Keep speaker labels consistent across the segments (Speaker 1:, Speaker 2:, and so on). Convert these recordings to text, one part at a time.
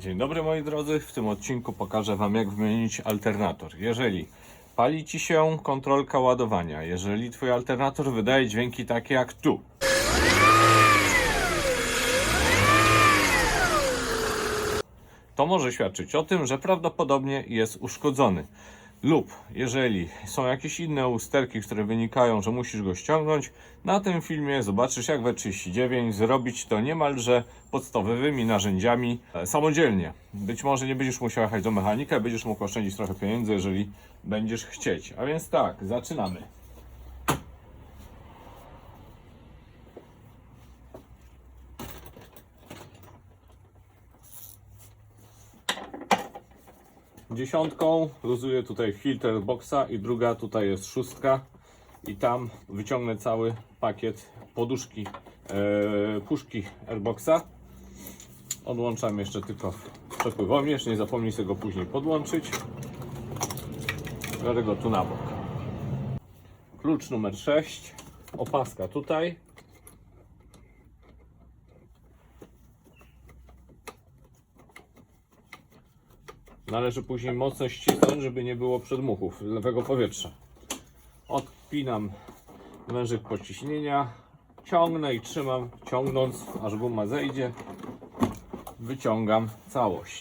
Speaker 1: Dzień dobry moi drodzy, w tym odcinku pokażę Wam jak wymienić alternator. Jeżeli pali Ci się kontrolka ładowania, jeżeli Twój alternator wydaje dźwięki takie jak tu, to może świadczyć o tym, że prawdopodobnie jest uszkodzony. Lub jeżeli są jakieś inne usterki, które wynikają, że musisz go ściągnąć, na tym filmie zobaczysz jak we 39 zrobić to niemalże podstawowymi narzędziami e, samodzielnie. Być może nie będziesz musiał jechać do mechanika, będziesz mógł oszczędzić trochę pieniędzy, jeżeli będziesz chcieć. A więc tak, zaczynamy. Dziesiątką luzuję tutaj filtr boxa i druga tutaj jest szóstka. I tam wyciągnę cały pakiet poduszki e, puszki airboxa. Odłączam jeszcze tylko przepływomierz nie zapomnij sobie go później podłączyć. Biorę go tu na bok. Klucz numer 6 opaska tutaj Należy później mocno ścisnąć, żeby nie było przedmuchów lewego powietrza. Odpinam wężyk pociśnienia, ciągnę i trzymam, ciągnąc aż guma zejdzie. Wyciągam całość.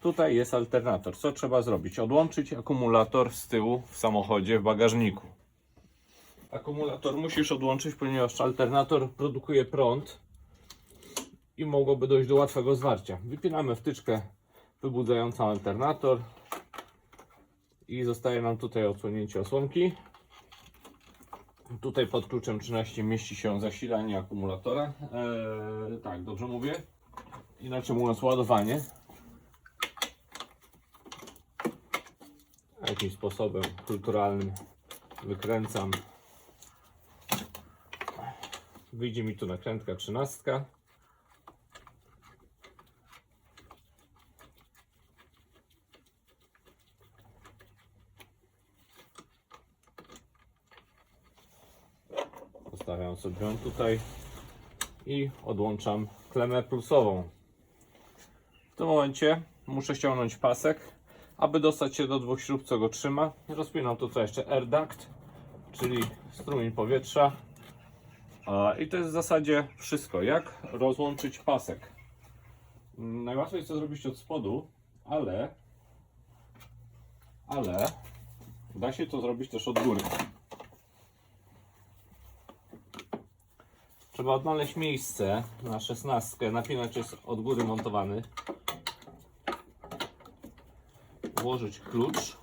Speaker 1: Tutaj jest alternator. Co trzeba zrobić? Odłączyć akumulator z tyłu w samochodzie w bagażniku. Akumulator musisz odłączyć, ponieważ alternator produkuje prąd i mogłoby dojść do łatwego zwarcia. Wypinamy wtyczkę wybudzającą alternator i zostaje nam tutaj odsłonięcie osłonki. Tutaj pod kluczem 13 mieści się zasilanie akumulatora. Eee, tak, dobrze mówię. Inaczej mówiąc, ładowanie. Jakimś sposobem kulturalnym wykręcam. Wyjdzie mi tu nakrętka 13. Zostawiam sobie ją tutaj i odłączam klemę plusową. W tym momencie muszę ściągnąć pasek, aby dostać się do dwóch śrub, co go trzyma. Rozpinam tutaj jeszcze air duct, czyli strumień powietrza. I to jest w zasadzie wszystko. Jak rozłączyć pasek? Najłatwiej jest to zrobić od spodu, ale ale da się to zrobić też od góry. Trzeba odnaleźć miejsce na szesnastkę. Napinacz jest od góry montowany. Włożyć klucz.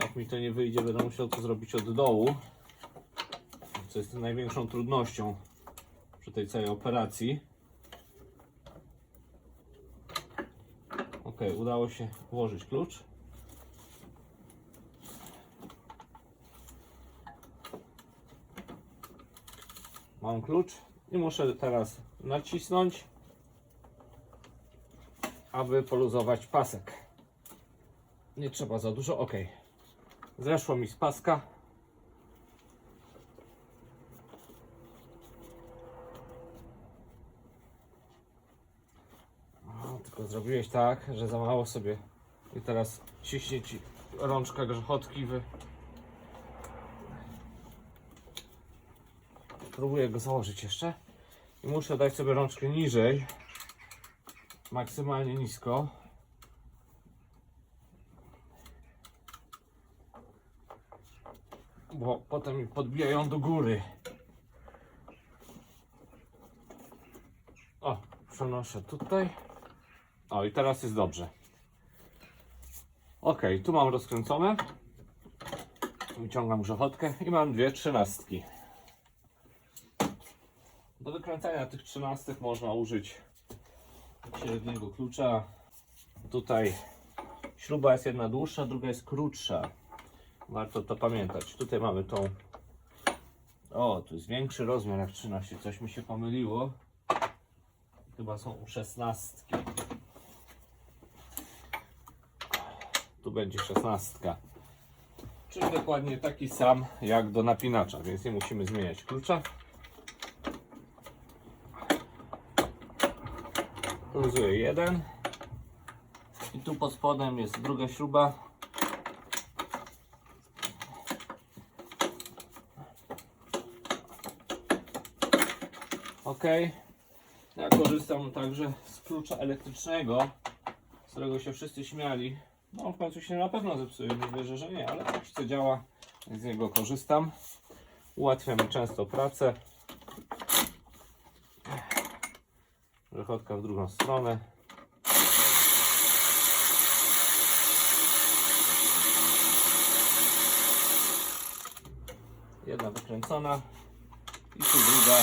Speaker 1: Jak mi to nie wyjdzie, będę musiał to zrobić od dołu. Co jest największą trudnością przy tej całej operacji. Ok, udało się włożyć klucz. Mam klucz i muszę teraz nacisnąć, aby poluzować pasek. Nie trzeba za dużo, ok. Zeszło mi z paska. Tylko zrobiłeś tak, że za mało sobie i teraz ciśnie ci rączka grzechotki wy, Próbuję go założyć jeszcze. I muszę dać sobie rączkę niżej. Maksymalnie nisko. Bo potem mi podbijają do góry. O, przenoszę tutaj. O, i teraz jest dobrze. Ok, tu mam rozkręcone. Wyciągam grzechotkę i mam dwie trzynastki. Wykręcania tych trzynastek można użyć średniego klucza. Tutaj śruba jest jedna dłuższa, druga jest krótsza. Warto to pamiętać. Tutaj mamy tą. O, tu jest większy rozmiar jak 13. Coś mi się pomyliło. Chyba są u 16. Tu będzie 16. Czyli dokładnie taki sam jak do napinacza, więc nie musimy zmieniać klucza. Luzuję jeden. I tu pod spodem jest druga śruba. Ok. Ja korzystam także z klucza elektrycznego, z którego się wszyscy śmiali. No w końcu się na pewno zepsuje, nie wierzę, że nie, ale tak co działa, z niego korzystam. Ułatwia mi często pracę. Przechodka w drugą stronę. Jedna wykręcona i tu druga.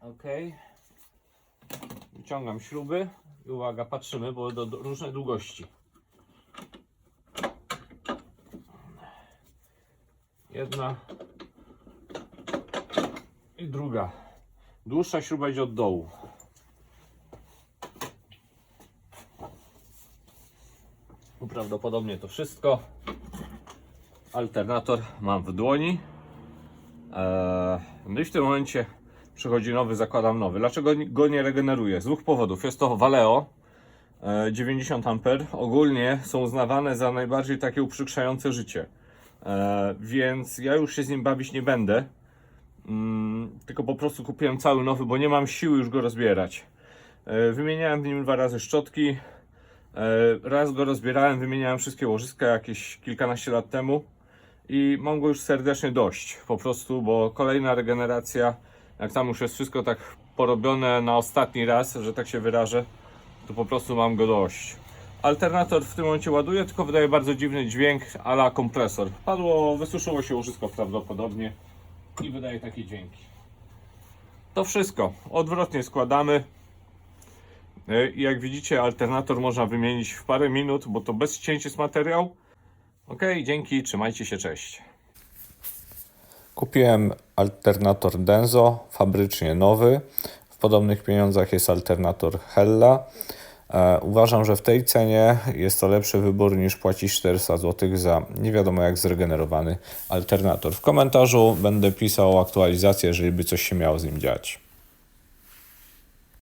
Speaker 1: Ok. Wyciągam śruby i uwaga, patrzymy, bo do, do różnej długości. Jedna druga. Dłuższa śruba idzie od dołu. Prawdopodobnie to wszystko. Alternator mam w dłoni. Eee, no i w tym momencie przychodzi nowy, zakładam nowy. Dlaczego go nie regeneruję? Z dwóch powodów. Jest to Valeo e, 90 A. Ogólnie są uznawane za najbardziej takie uprzykrzające życie. E, więc ja już się z nim bawić nie będę. Mm, tylko po prostu kupiłem cały nowy, bo nie mam siły już go rozbierać. E, wymieniałem w nim dwa razy szczotki. E, raz go rozbierałem, wymieniałem wszystkie łożyska jakieś kilkanaście lat temu i mam go już serdecznie dość. Po prostu, bo kolejna regeneracja, jak tam już jest wszystko tak porobione na ostatni raz, że tak się wyrażę, to po prostu mam go dość. Alternator w tym momencie ładuje, tylko wydaje bardzo dziwny dźwięk a la kompresor. Padło, wysuszyło się łożysko prawdopodobnie i wydaje takie dźwięki. To wszystko. Odwrotnie składamy. E, I jak widzicie, alternator można wymienić w parę minut, bo to bez cięć jest materiał. Ok, dzięki, trzymajcie się, cześć.
Speaker 2: Kupiłem alternator Denso, fabrycznie nowy. W podobnych pieniądzach jest alternator Hella. E, uważam, że w tej cenie jest to lepszy wybór niż płacić 400 zł za nie wiadomo jak zregenerowany alternator. W komentarzu będę pisał aktualizację, jeżeli by coś się miało z nim dziać.